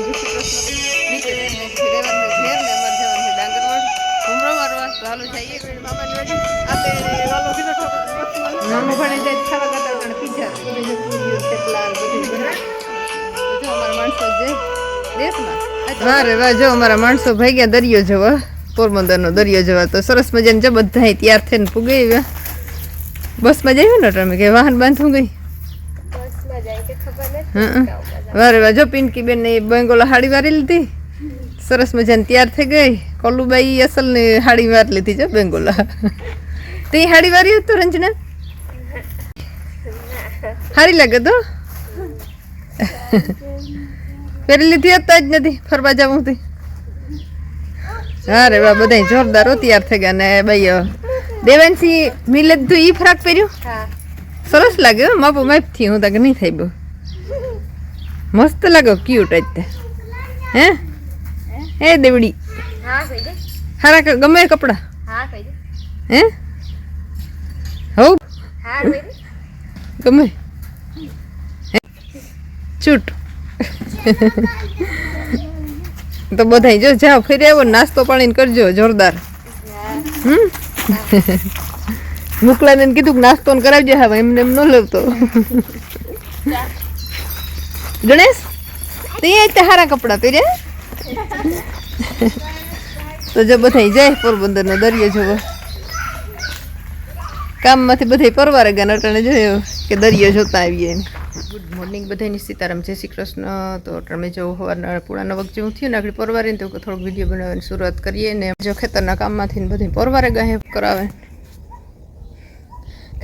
સીતારામ જય શ્રી કૃષ્ણ નીકળે ને ઘેર ને અમારે જવાનું ડાંગરવાડ ઘૂમરો મારવા તો જઈએ કોઈ મામાની વાડી આ તે વાલો કીધો ઠોકો નાનો ભણે જાય ખાવા કરતા પણ પીઝા બધું જે પૂરીઓ થેપલા બધું જો અમારા માણસો જે દેશમાં વાહ વાહ જો અમારા માણસો ભાગ્યા દરિયો જવા પોરબંદરનો દરિયો જવા. તો સરસ મજાને જો બધા તૈયાર થઈને પૂગે આવ્યા બસમાં જઈએ ને તમે? કે વાહન બાંધવું ગઈ? હં. વારે વાહ જો પિંકી બેન ને બેંગોલા હાડી વારી લીધી. સરસ મજાની તૈયાર થઈ ગઈ. કોલુબાઈ અસલ ને હાડી વાર લીધી છે બેંગોલા. તે હાડી વારી હતું રંજના? હારી લાગે તો? પહેરી લીધી હતા જ નથી ફરવા જવું હતી. અરે વાહ બધા જોરદાર તૈયાર થઈ ગયા ને ભાઈ દેવાંશી મિલે તું ઈ ફરાક પહેર્યું? સરસ લાગ્યો માપો માપથી હું તક નહીં થઈ બહુ. મસ્ત લાગો ક્યુટ જ હે? હે દેવડી? હારા ગમે કપડા. હે હો? ગમે. હે? છૂટ. તો બધાય જો જાઓ ફરી આવો નાસ્તો પાણી કરજો જોરદાર. હમ? મુકલાને કીધું કે નાસ્તો ને કરાવજે હવે એમને એમ ન લેવતો. ગણેશ, તે તે હારા કપડાં પહેર્યા? તો જો બધાય જાય પોરબંદરનો દરિયો જોવો. કામમાંથી બધાય પરવારે ગયા અટાણે જોયો કે દરિયો જોતા આવીએ ગુડ મોર્નિંગ બધાની સીતારામ, જય શ્રી કૃષ્ણ. તો તમે જો સવારના પૂણા નવક જેવું થયું ને, આગળ પરવારે તો થોડોક વીડિયો બનાવવાની શરૂઆત કરીએ ને, જો ખેતરના કામમાંથી બધે પરવારે ગાહે કરાવે.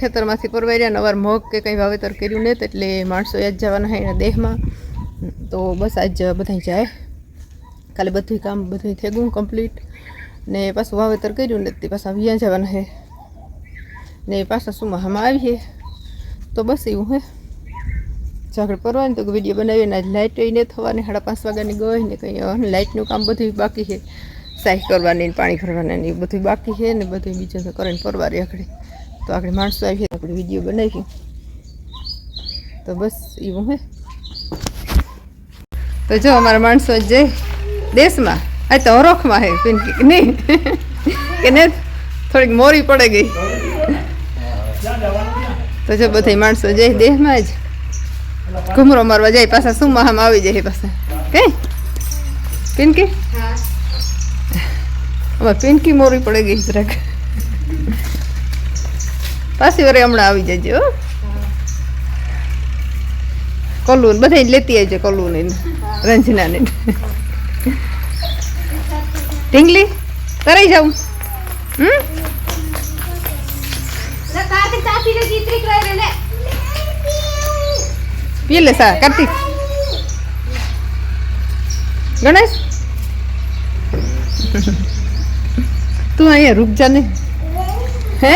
ખેતરમાંથી પરવાર્યા નવાર મગ કે કંઈ વાવેતર કર્યું નહીં એટલે માણસો યાદ જવાના હોય એના દેહમાં. તો બસ આજ બધા જાય. કાલે બધું કામ બધું થઈ ગયું કમ્પ્લીટ ને પાછું વાવેતર કર્યું ને તે પાછા વ્યા જવાના હે. ને પાછા સુમાહામાં આવીએ? તો બસ એવું હે. ઝાકડ પરવાની તો વીડિયો બનાવીએ ને આજ લાઇટ ને થવાની. સાડા પાંચ વાગ્યાની ગઈ ને કંઈ લાઇટનું કામ બધું બાકી છે સાહી કરવાની પાણી ભરવાની એ બધું બાકી છે ને બધું બીજું તો કરીને પરવારી આગળ. તો આગળ માણસો આવીએ તો આપણે વીડિયો બનાવીએ તો બસ એવું હે તો જો અમારા માણસો જઈ દેશમાં આ તો હરોખમાં હે પિંકી કે નહીં કે ને થોડીક મોરી પડે ગઈ તો જો બધા માણસો જઈ દેહમાં જ ઘુમરો મારવા જાય પાછા શું મહામાં આવી જાય પાછા કઈ પિંકી અમારે પિંકી મોરી પડે ગઈ જરાક પાછી વરે હમણાં આવી જજો હો. કોલું બધા લેતી આવજો કોલું ને રંજના ને ઢીંગલી કરાઈ જાઉં. હમ? પી લે સા કાર્તિક ગણેશ? તું અહીંયા રૂક જા ને હે?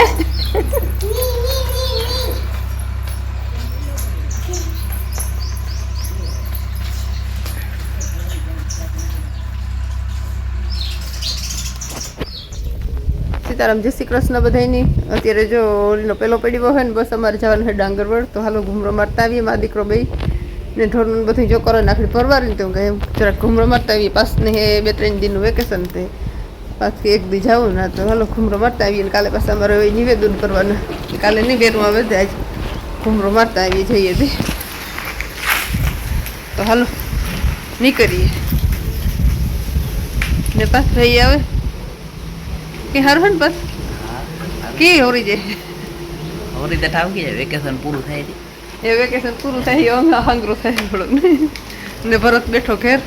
સીતારામ, જય શ્રી કૃષ્ણ બધાની અત્યારે જો ઓલીનો પેલો પડ્યો હોય ને, બસ અમારે જવાનું છે ડાંગરવડ. તો હાલો ઘૂમરો મારતા આવીએ, મા દીકરો બે ને ઢોરનું બધું જો કરો નાખડી પરવારી તો કે જરાક ઘૂમરો મારતા આવીએ. પાસ ને હે બે ત્રણ દિનનું વેકેશન તે. પાછી એક દી જાવું ના, તો હાલો ઘૂમરો મારતા આવીએ ને કાલે પાછા અમારે નિવેદન કરવાના. કાલે નહીં બેરું આવે તો, આજ ઘૂમરો મારતા આવીએ જઈએ તે. તો હાલો નીકળીએ. ને પાછ ભાઈ આવે. કે હરહન બસ કે હોરી જે હોરી તો ઠાવકી જાય વેકેશન પૂરું થાય છે એ વેકેશન પૂરું થાય અંગ હાંગરો થાય થોડોક ને ભરત બેઠો ઘેર.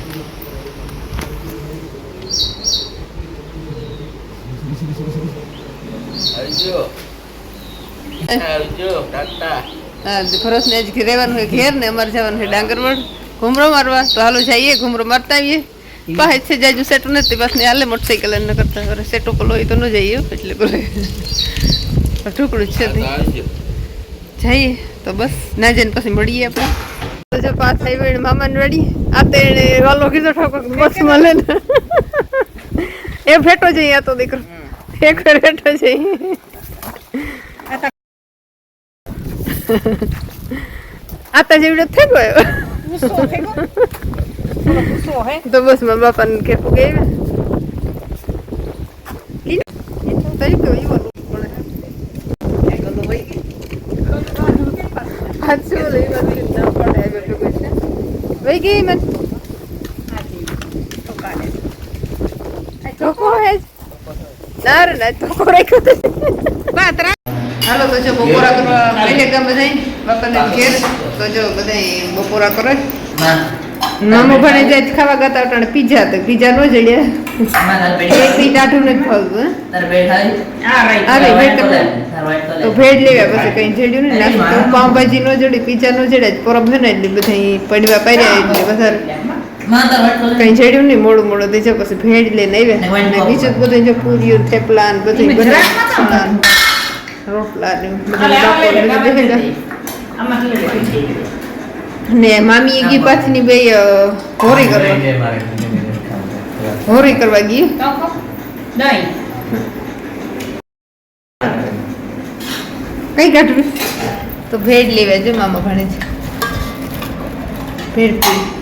ભરત ને આજ રહેવાનું હોય ઘેર ને અમારે જવાનું છે ડાંગરવડ. ઘુમરો મારવા. તો હાલો જઈએ ઘુમરો મારતા આવીએ. પાસે છે જાજુ સેટો નથી પાસે ને હાલે મોટરસાઇકલ ન કરતા. હવે સેટો પેલો હોય તો ન જઈએ એટલે બોલે. ઢોકળું છે. જઈએ તો બસ. ના જઈને પછી મળીએ આપણે. તો જો પાસ થઈ વળી મામાને વળી આ તે એને વાલો કીધો ઠોકો બસ મળે ને. એ ફેટો જઈએ આ તો દીકરો. એક ફેટો જઈએ આતા જેવડો થઈ ગયો. ગુસ્સો હે તો બસ મારા બાપાને લઈ બધું ના પડે બેઠું કોઈ વહી ગઈ મન ધોકો હે ના રે ના રાખ્યો પાત્રા હાલો તો જો બપોરા કરવા બેઠે ગામ બધા બાપાને ઘેર તો જો બધાય બપોરા કરે માં મામો ભણે જાય ખાવા ગતા ટાણે પીઝા તો પીઝા નો તાર એક બેઠા થી નથી અરે કલર. તો ભેટ લેવા પછી કઈ જડ્યું ને નાસ્તો. તો પાઉંભાજી નો જડે પીઝા નો જડે પરબ છે ને એટલે બધા પડવા પડ્યા એટલે કલર. કઈ જડ્યું નહીં મોડું મોડું થઈ જાય પછી ભેડ લઈને આવ્યા. બીજું બધું જો પૂરીઓ થેપલા ને બધું બનાવ્યું. રોટલા ને બધું ને મામી ગી પાછની બે હોરી કરવા. હોરી કરવા ગઈ. કઈ કાઢવું? તો ભેડ લેવા જો મામા ભણે છે. ભેડ પૂરી.